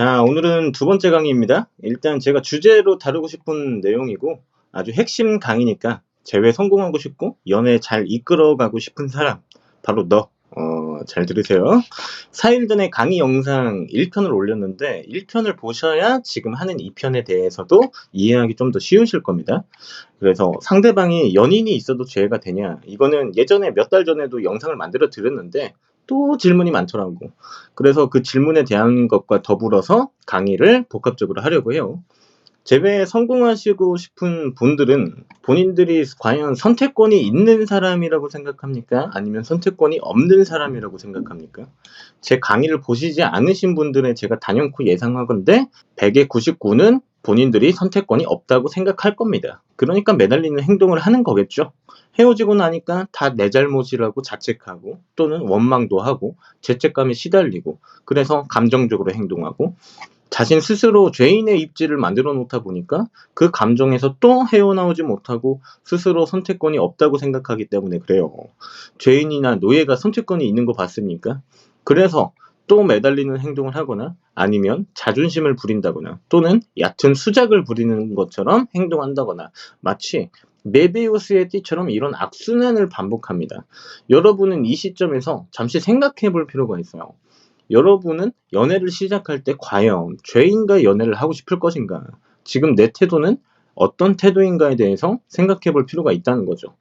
자, 오늘은 두 번째 강의입니다. 일단 제가 주제로 다루고 싶은 내용이고 아주 핵심 강의니까 재회 성공하고 싶고 연애 잘 이끌어가고 싶은 사람 바로 너. 어, 잘 들으세요. 4일 전에 강의 영상 1편을 올렸는데 1편을 보셔야 지금 하는 2편에 대해서도 이해하기 좀 더 쉬우실 겁니다. 그래서 상대방이 연인이 있어도 죄가 되냐? 이거는 예전에 몇 달 전에도 영상을 만들어 드렸는데 또 질문이 많더라고. 그래서 그 질문에 대한 것과 더불어서 강의를 복합적으로 하려고 해요. 재배에 성공하시고 싶은 분들은 본인들이 과연 선택권이 있는 사람이라고 생각합니까? 아니면 선택권이 없는 사람이라고 생각합니까? 제 강의를 보시지 않으신 분들의 제가 단연코 예상하건데 100에 99는 본인들이 선택권이 없다고 생각할 겁니다. 그러니까 매달리는 행동을 하는 거겠죠. 헤어지고 나니까 다 내 잘못이라고 자책하고 또는 원망도 하고 죄책감에 시달리고 그래서 감정적으로 행동하고 자신 스스로 죄인의 입지를 만들어 놓다 보니까 그 감정에서 또 헤어나오지 못하고 스스로 선택권이 없다고 생각하기 때문에 그래요. 죄인이나 노예가 선택권이 있는 거 봤습니까? 그래서 또 매달리는 행동을 하거나 아니면 자존심을 부린다거나 또는 얕은 수작을 부리는 것처럼 행동한다거나 마치 메비우스의 띠처럼 이런 악순환을 반복합니다. 여러분은 이 시점에서 잠시 생각해 볼 필요가 있어요. 여러분은 연애를 시작할 때 과연 죄인과 연애를 하고 싶을 것인가? 지금 내 태도는 어떤 태도인가에 대해서 생각해 볼 필요가 있다는 거죠.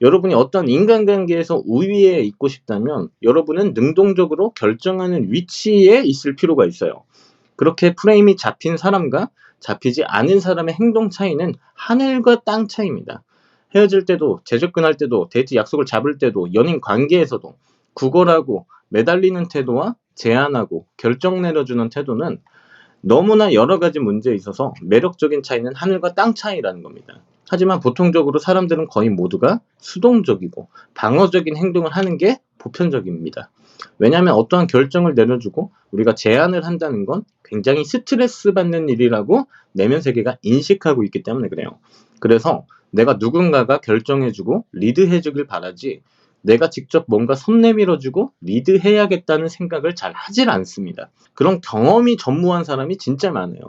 여러분이 어떤 인간관계에서 우위에 있고 싶다면 여러분은 능동적으로 결정하는 위치에 있을 필요가 있어요. 그렇게 프레임이 잡힌 사람과 잡히지 않은 사람의 행동 차이는 하늘과 땅 차이입니다. 헤어질 때도, 재접근할 때도, 데이트 약속을 잡을 때도, 연인 관계에서도 구걸하고 매달리는 태도와 제안하고 결정 내려주는 태도는 너무나 여러 가지 문제에 있어서 매력적인 차이는 하늘과 땅 차이라는 겁니다. 하지만 보통적으로 사람들은 거의 모두가 수동적이고 방어적인 행동을 하는 게 보편적입니다. 왜냐하면 어떠한 결정을 내려주고 우리가 제안을 한다는 건 굉장히 스트레스 받는 일이라고 내면 세계가 인식하고 있기 때문에 그래요. 그래서 내가 누군가가 결정해주고 리드해주길 바라지 내가 직접 뭔가 손 내밀어주고 리드해야겠다는 생각을 잘 하질 않습니다. 그런 경험이 전무한 사람이 진짜 많아요.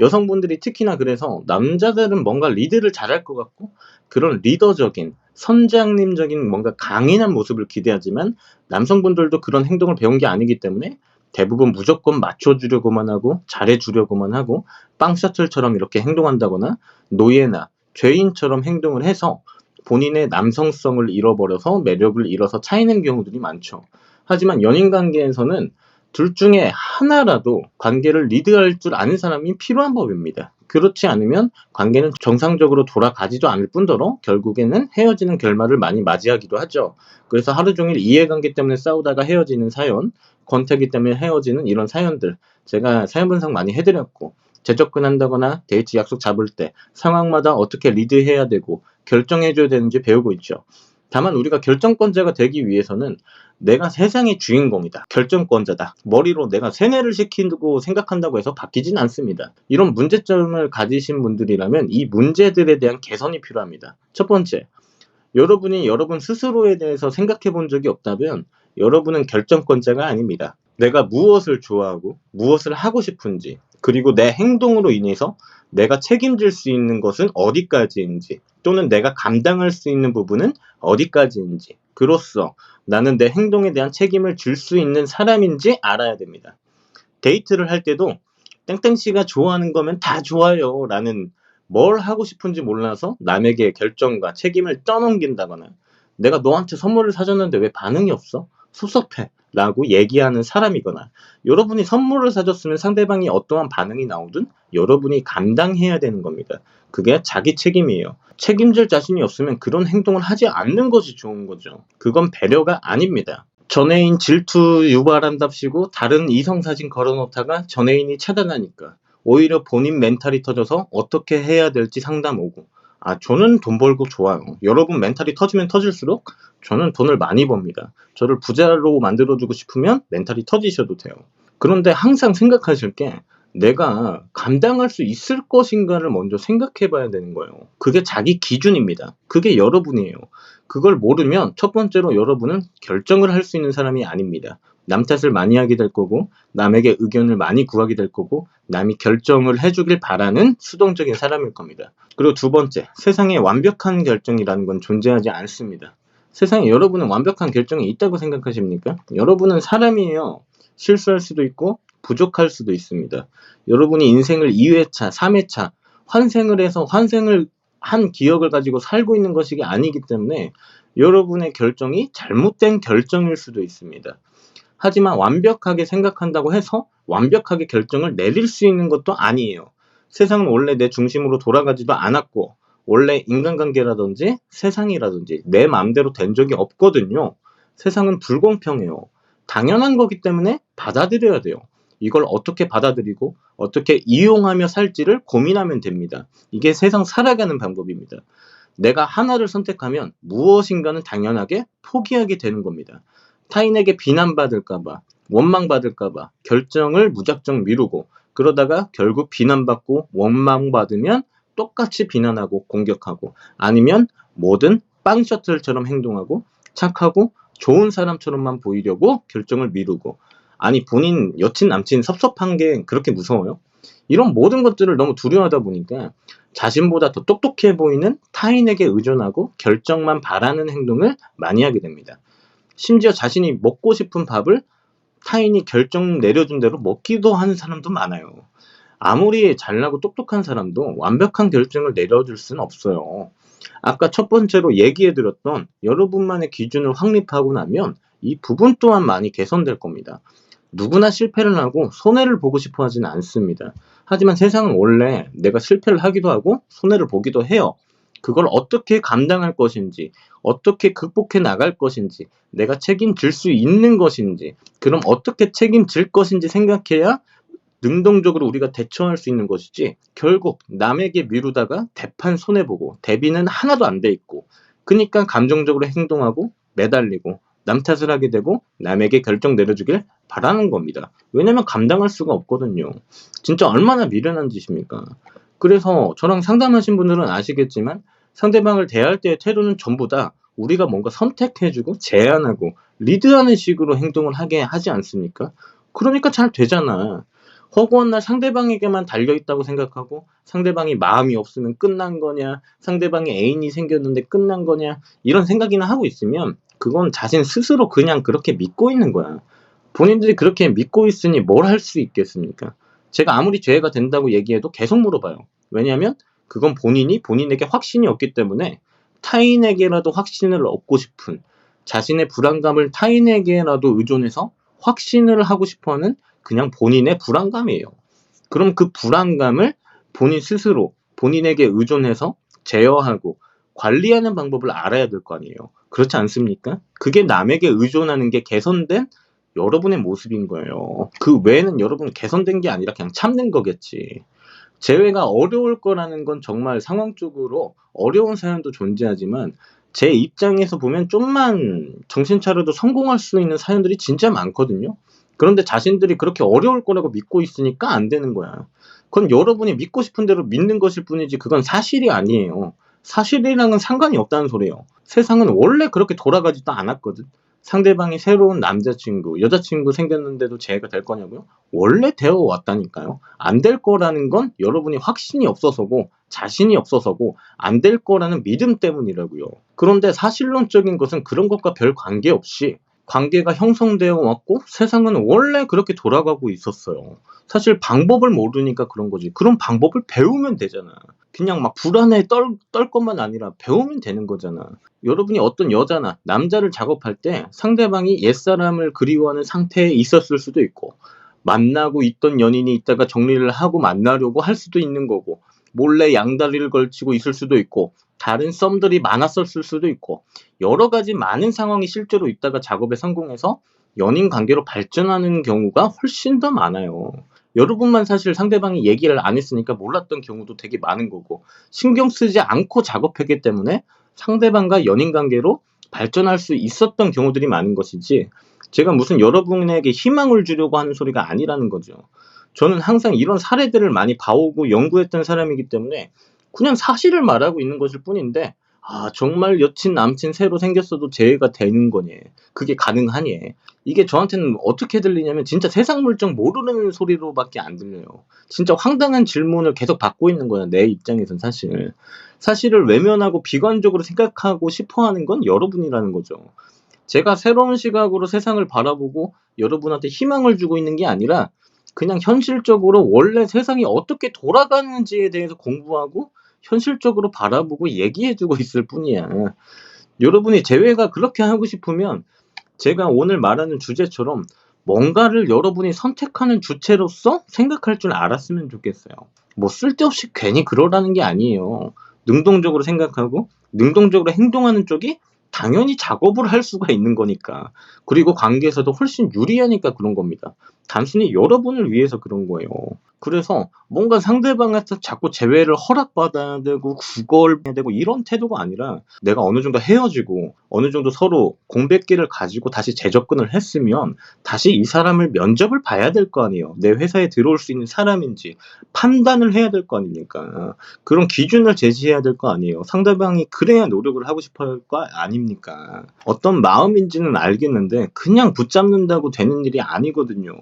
여성분들이 특히나 그래서 남자들은 뭔가 리드를 잘할 것 같고 그런 리더적인 선장님적인 뭔가 강인한 모습을 기대하지만 남성분들도 그런 행동을 배운 게 아니기 때문에 대부분 무조건 맞춰주려고만 하고 잘해주려고만 하고 빵 셔틀처럼 이렇게 행동한다거나 노예나 죄인처럼 행동을 해서 본인의 남성성을 잃어버려서 매력을 잃어서 차이는 경우들이 많죠. 하지만 연인 관계에서는 둘 중에 하나라도 관계를 리드할 줄 아는 사람이 필요한 법입니다. 그렇지 않으면 관계는 정상적으로 돌아가지도 않을 뿐더러 결국에는 헤어지는 결말을 많이 맞이하기도 하죠. 그래서 하루 종일 이해관계 때문에 싸우다가 헤어지는 사연, 권태기 때문에 헤어지는 이런 사연들 제가 사연 분석 많이 해드렸고 재접근한다거나 데이트 약속 잡을 때 상황마다 어떻게 리드해야 되고 결정해줘야 되는지 배우고 있죠. 다만 우리가 결정권자가 되기 위해서는 내가 세상의 주인공이다. 결정권자다. 머리로 내가 세뇌를 시키고 생각한다고 해서 바뀌진 않습니다. 이런 문제점을 가지신 분들이라면 이 문제들에 대한 개선이 필요합니다. 첫 번째, 여러분이 여러분 스스로에 대해서 생각해 본 적이 없다면 여러분은 결정권자가 아닙니다. 내가 무엇을 좋아하고 무엇을 하고 싶은지 그리고 내 행동으로 인해서 내가 책임질 수 있는 것은 어디까지인지 또는 내가 감당할 수 있는 부분은 어디까지인지 그로써 나는 내 행동에 대한 책임을 질 수 있는 사람인지 알아야 됩니다. 데이트를 할 때도 땡땡 씨가 좋아하는 거면 다 좋아요 라는 뭘 하고 싶은지 몰라서 남에게 결정과 책임을 떠넘긴다거나 내가 너한테 선물을 사줬는데 왜 반응이 없어? 섭섭해 라고 얘기하는 사람이거나 여러분이 선물을 사줬으면 상대방이 어떠한 반응이 나오든 여러분이 감당해야 되는 겁니다. 그게 자기 책임이에요. 책임질 자신이 없으면 그런 행동을 하지 않는 것이 좋은 거죠. 그건 배려가 아닙니다. 전애인 질투 유발한답시고 다른 이성 사진 걸어놓다가 전애인이 차단하니까 오히려 본인 멘탈이 터져서 어떻게 해야 될지 상담 오고 아 저는 돈 벌고 좋아요. 여러분 멘탈이 터지면 터질수록 저는 돈을 많이 법니다. 저를 부자로 만들어주고 싶으면 멘탈이 터지셔도 돼요. 그런데 항상 생각하실 게 내가 감당할 수 있을 것인가를 먼저 생각해 봐야 되는 거예요. 그게 자기 기준입니다. 그게 여러분이에요. 그걸 모르면 첫 번째로 여러분은 결정을 할 수 있는 사람이 아닙니다. 남 탓을 많이 하게 될 거고 남에게 의견을 많이 구하게 될 거고 남이 결정을 해주길 바라는 수동적인 사람일 겁니다. 그리고 두 번째, 세상에 완벽한 결정이라는 건 존재하지 않습니다. 세상에 여러분은 완벽한 결정이 있다고 생각하십니까? 여러분은 사람이에요. 실수할 수도 있고 부족할 수도 있습니다. 여러분이 인생을 2회차, 3회차 환생을 해서 환생을 한 기억을 가지고 살고 있는 것이 아니기 때문에 여러분의 결정이 잘못된 결정일 수도 있습니다. 하지만 완벽하게 생각한다고 해서 완벽하게 결정을 내릴 수 있는 것도 아니에요. 세상은 원래 내 중심으로 돌아가지도 않았고 원래 인간관계라든지 세상이라든지 내 마음대로 된 적이 없거든요. 세상은 불공평해요. 당연한 거기 때문에 받아들여야 돼요. 이걸 어떻게 받아들이고 어떻게 이용하며 살지를 고민하면 됩니다. 이게 세상 살아가는 방법입니다. 내가 하나를 선택하면 무엇인가는 당연하게 포기하게 되는 겁니다. 타인에게 비난받을까봐, 원망받을까봐 결정을 무작정 미루고 그러다가 결국 비난받고 원망받으면 똑같이 비난하고 공격하고 아니면 뭐든 빵 셔틀처럼 행동하고 착하고 좋은 사람처럼만 보이려고 결정을 미루고 아니 본인 여친 남친 섭섭한 게 그렇게 무서워요? 이런 모든 것들을 너무 두려워하다 보니까 자신보다 더 똑똑해 보이는 타인에게 의존하고 결정만 바라는 행동을 많이 하게 됩니다. 심지어 자신이 먹고 싶은 밥을 타인이 결정 내려준 대로 먹기도 하는 사람도 많아요. 아무리 잘나고 똑똑한 사람도 완벽한 결정을 내려줄 수는 없어요. 아까 첫 번째로 얘기해드렸던 여러분만의 기준을 확립하고 나면 이 부분 또한 많이 개선될 겁니다. 누구나 실패를 하고 손해를 보고 싶어 하지는 않습니다. 하지만 세상은 원래 내가 실패를 하기도 하고 손해를 보기도 해요. 그걸 어떻게 감당할 것인지, 어떻게 극복해 나갈 것인지, 내가 책임질 수 있는 것인지, 그럼 어떻게 책임질 것인지 생각해야 능동적으로 우리가 대처할 수 있는 것이지, 결국 남에게 미루다가 대판 손해보고, 대비는 하나도 안 돼 있고, 그니까 감정적으로 행동하고, 매달리고, 남 탓을 하게 되고, 남에게 결정 내려주길 바라는 겁니다. 왜냐면 감당할 수가 없거든요. 진짜 얼마나 미련한 짓입니까? 그래서 저랑 상담하신 분들은 아시겠지만 상대방을 대할 때의 태도는 전부 다 우리가 뭔가 선택해주고 제안하고 리드하는 식으로 행동을 하게 하지 않습니까? 그러니까 잘 되잖아. 허구한 날 상대방에게만 달려있다고 생각하고 상대방이 마음이 없으면 끝난 거냐 상대방이 애인이 생겼는데 끝난 거냐 이런 생각이나 하고 있으면 그건 자신 스스로 그냥 그렇게 믿고 있는 거야. 본인들이 그렇게 믿고 있으니 뭘 할 수 있겠습니까? 제가 아무리 죄가 된다고 얘기해도 계속 물어봐요. 왜냐하면 그건 본인이 본인에게 확신이 없기 때문에 타인에게라도 확신을 얻고 싶은 자신의 불안감을 타인에게라도 의존해서 확신을 하고 싶어하는 그냥 본인의 불안감이에요. 그럼 그 불안감을 본인 스스로 본인에게 의존해서 제어하고 관리하는 방법을 알아야 될 거 아니에요. 그렇지 않습니까? 그게 남에게 의존하는 게 개선된 여러분의 모습인 거예요. 그 외에는 여러분 개선된 게 아니라 그냥 참는 거겠지. 재회가 어려울 거라는 건 정말 상황적으로 어려운 사연도 존재하지만 제 입장에서 보면 좀만 정신 차려도 성공할 수 있는 사연들이 진짜 많거든요. 그런데 자신들이 그렇게 어려울 거라고 믿고 있으니까 안 되는 거야. 그건 여러분이 믿고 싶은 대로 믿는 것일 뿐이지 그건 사실이 아니에요. 사실이랑은 상관이 없다는 소리예요. 세상은 원래 그렇게 돌아가지도 않았거든. 상대방이 새로운 남자친구, 여자친구 생겼는데도 재해가 될 거냐고요? 원래 되어 왔다니까요. 안 될 거라는 건 여러분이 확신이 없어서고 자신이 없어서고 안 될 거라는 믿음 때문이라고요. 그런데 사실론적인 것은 그런 것과 별 관계없이 관계가 형성되어 왔고 세상은 원래 그렇게 돌아가고 있었어요. 사실 방법을 모르니까 그런 거지. 그런 방법을 배우면 되잖아. 그냥 막 불안해 떨, 떨 것만 아니라 배우면 되는 거잖아. 여러분이 어떤 여자나 남자를 작업할 때 상대방이 옛사람을 그리워하는 상태에 있었을 수도 있고, 만나고 있던 연인이 있다가 정리를 하고 만나려고 할 수도 있는 거고, 몰래 양다리를 걸치고 있을 수도 있고, 다른 썸들이 많았었을 수도 있고, 여러 가지 많은 상황이 실제로 있다가 작업에 성공해서 연인 관계로 발전하는 경우가 훨씬 더 많아요. 여러분만 사실 상대방이 얘기를 안 했으니까 몰랐던 경우도 되게 많은 거고 신경 쓰지 않고 작업했기 때문에 상대방과 연인 관계로 발전할 수 있었던 경우들이 많은 것이지 제가 무슨 여러분에게 희망을 주려고 하는 소리가 아니라는 거죠. 저는 항상 이런 사례들을 많이 봐오고 연구했던 사람이기 때문에 그냥 사실을 말하고 있는 것일 뿐인데 아, 정말 여친, 남친 새로 생겼어도 재회가 되는 거니. 그게 가능하니. 이게 저한테는 어떻게 들리냐면 진짜 세상 물정 모르는 소리로밖에 안 들려요. 진짜 황당한 질문을 계속 받고 있는 거야. 내 입장에선 사실. 사실을 외면하고 비관적으로 생각하고 싶어 하는 건 여러분이라는 거죠. 제가 새로운 시각으로 세상을 바라보고 여러분한테 희망을 주고 있는 게 아니라 그냥 현실적으로 원래 세상이 어떻게 돌아가는지에 대해서 공부하고 현실적으로 바라보고 얘기해주고 있을 뿐이야. 여러분이 재회가 그렇게 하고 싶으면 제가 오늘 말하는 주제처럼 뭔가를 여러분이 선택하는 주체로서 생각할 줄 알았으면 좋겠어요. 뭐 쓸데없이 괜히 그러라는 게 아니에요. 능동적으로 생각하고 능동적으로 행동하는 쪽이 당연히 작업을 할 수가 있는 거니까. 그리고 관계에서도 훨씬 유리하니까 그런 겁니다. 단순히 여러분을 위해서 그런 거예요. 그래서 뭔가 상대방한테 자꾸 재회를 허락받아야 되고 구걸해야 되고 이런 태도가 아니라 내가 어느 정도 헤어지고 어느 정도 서로 공백기를 가지고 다시 재접근을 했으면 다시 이 사람을 면접을 봐야 될 거 아니에요. 내 회사에 들어올 수 있는 사람인지 판단을 해야 될 거 아닙니까? 그런 기준을 제시해야 될 거 아니에요. 상대방이 그래야 노력을 하고 싶어 할 거 아닙니까? 어떤 마음인지는 알겠는데 그냥 붙잡는다고 되는 일이 아니거든요.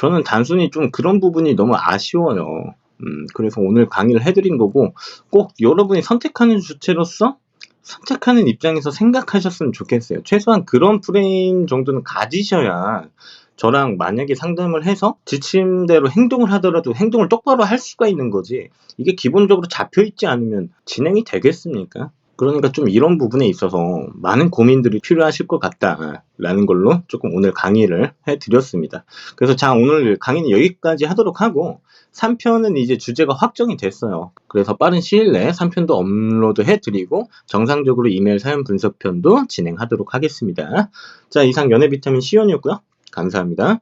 저는 단순히 좀 그런 부분이 너무 아쉬워요. 음, 그래서 오늘 강의를 해드린 거고, 꼭 여러분이 선택하는 주체로서 선택하는 입장에서 생각하셨으면 좋겠어요. 최소한 그런 프레임 정도는 가지셔야 저랑 만약에 상담을 해서 지침대로 행동을 하더라도 행동을 똑바로 할 수가 있는 거지. 이게 기본적으로 잡혀 있지 않으면 진행이 되겠습니까? 그러니까 좀 이런 부분에 있어서 많은 고민들이 필요하실 것 같다라는 걸로 조금 오늘 강의를 해드렸습니다. 그래서 자, 오늘 강의는 여기까지 하도록 하고 3편은 이제 주제가 확정이 됐어요. 그래서 빠른 시일 내에 3편도 업로드 해드리고 정상적으로 이메일 사연 분석편도 진행하도록 하겠습니다. 자, 이상 연애 비타민 시연이었고요. 감사합니다.